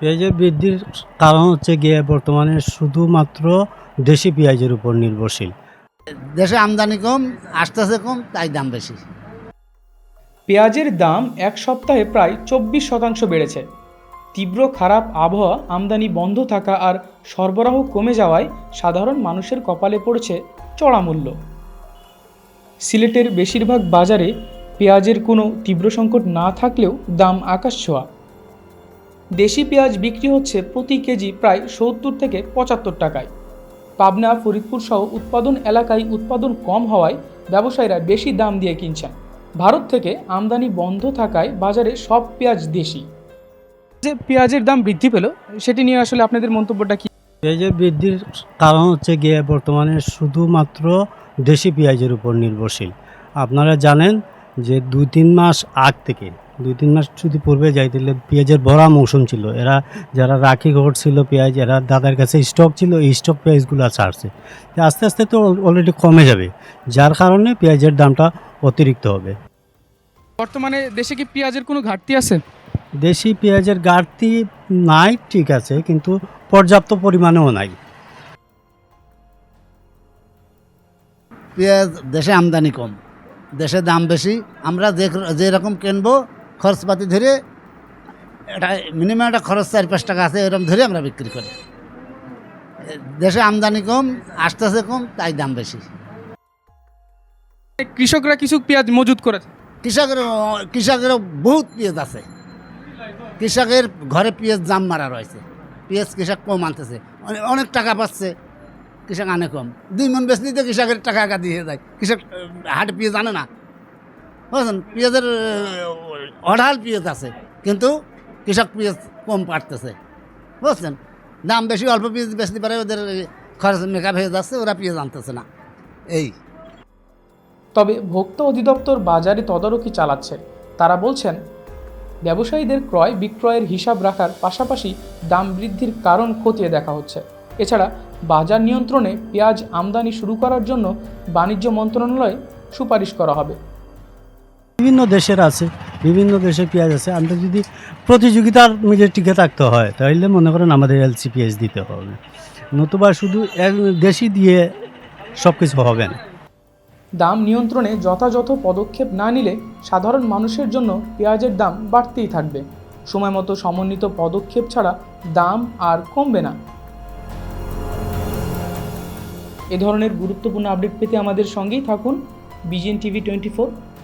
পেঁয়াজের বৃদ্ধির কারণ হচ্ছে গিয়ে বর্তমানে শুধুমাত্র দেশি পেঁয়াজের উপর নির্ভরশীল। দেশে আমদানি কম আস্তে আস্তে কম তাই দাম বেশি। পেঁয়াজের দাম এক সপ্তাহে প্রায় চব্বিশ শতাংশ বেড়েছে। তীব্র খারাপ আবহাওয়া আমদানি বন্ধ থাকা আর সরবরাহ কমে যাওয়ায় সাধারণ মানুষের কপালে পড়েছে চড়া মূল্য। সিলেটের বেশিরভাগ বাজারে পেঁয়াজের কোনো তীব্র সংকট না থাকলেও দাম আকাশ ছোঁয়া। দেশি পেঁয়াজ বিক্রি হচ্ছে প্রতি কেজি প্রায় সত্তর থেকে পঁচাত্তর টাকায়। পাবনা, ফরিদপুর সহ উৎপাদন এলাকায় উৎপাদন কম হওয়ায় ব্যবসায়ীরা বেশি দাম দিয়ে কিনছেন। ভারত থেকে আমদানি বন্ধ থাকায় বাজারে সব পেঁয়াজ দেশি। যে পেঁয়াজের দাম বৃদ্ধি পেল, সেটি নিয়ে আসলে আপনাদের মন্তব্যটা কি? পেঁয়াজের বৃদ্ধির কারণ হচ্ছে গিয়ে বর্তমানে শুধুমাত্র দেশি পেঁয়াজের উপর নির্ভরশীল। আপনারা জানেন যে দুই তিন মাস আগ থেকে দুই তিন মাস যদি পূর্বে যাই তাহলে পেঁয়াজের ভরা মৌসুম ছিল। এরা যারা রাখি ঘটছিল পেঁয়াজ এরা দাদার কাছে স্টক ছিল এই স্টক পেঁয়াজগুলো ছাড়ছে। আস্তে আস্তে তো অলরেডি কমে যাবে। যার কারণে পেঁয়াজের দামটা অতিরিক্ত হবে। বর্তমানে দেশে কি পেঁয়াজের কোনো ঘাটতি আছে? দেশি পেঁয়াজের ঘাটতি নাই ঠিক আছে কিন্তু পর্যাপ্ত পরিমাণেও নাই। পেঁয়াজ দেশে আমদানি কম। দেশে দাম বেশি। আমরা যে যেরকম কিনবো খরচপাতি ধরে এটা মিনিমাম একটা খরচ চার পাঁচ টাকা আছে এরকম ধরে আমরা বিক্রি করি। দেশে আমদানি কম আসতেছে কম তাই দাম বেশি। কৃষকরা কিছু পেঁয়াজ মজুত করেছে? কৃষকের কৃষকের বহুত পেঁয়াজ আছে। কৃষকের ঘরে পেঁয়াজ জাম মারা রয়েছে। পেঁয়াজ কৃষক কম আনতেছে। অনেক টাকা পাচ্ছে কৃষক আনে কম। দুই মন বেশি তো কৃষকের টাকা একা দিয়ে যায় কৃষক হাটে পেঁয়াজ আনে না। বুঝলেন পেঁয়াজের অঢাল পেঁয়াজ আছে, কিন্তু কৃষক পেঁয়াজ কম পাঠতেছে বুঝছেন? দাম বেশি, অল্প পেঁয়াজ বেশি পারে, ওদের খরচ মেকআপ হয়ে যাচ্ছে, ওরা পেঁয়াজ আনতেছে না। এই। তবে ভোক্তা অধিদপ্তর বাজারে তদারকি চালাচ্ছে। তারা বলছেন, ব্যবসায়ীদের ক্রয় বিক্রয়ের হিসাব রাখার পাশাপাশি দাম বৃদ্ধির কারণ খতিয়ে দেখা হচ্ছে। এছাড়া বাজার নিয়ন্ত্রণে পেঁয়াজ আমদানি শুরু করার জন্য বাণিজ্য মন্ত্রণালয়ে সুপারিশ করা হবে। বিভিন্ন দেশের আছে, বিভিন্ন দেশের পেঁয়াজ আছে। আমরা যদি প্রতিযোগিতার মধ্যে টিকে থাকতে হয়, তাহলে মনে করেন আমাদের এলসি পেঁয়াজ দিতে হবে। নতুবা শুধু দেশি দিয়ে সব কিছু হবে না। দাম নিয়ন্ত্রণে যথাযথ পদক্ষেপ না নিলে সাধারণ মানুষের জন্য পেঁয়াজের দাম বাড়তেই থাকবে। সময় মতো সমন্বিত পদক্ষেপ ছাড়া দাম আর কমবে না। এ ধরনের গুরুত্বপূর্ণ আপডেট পেতে আমাদের সঙ্গেই থাকুন। BGN TV twenty four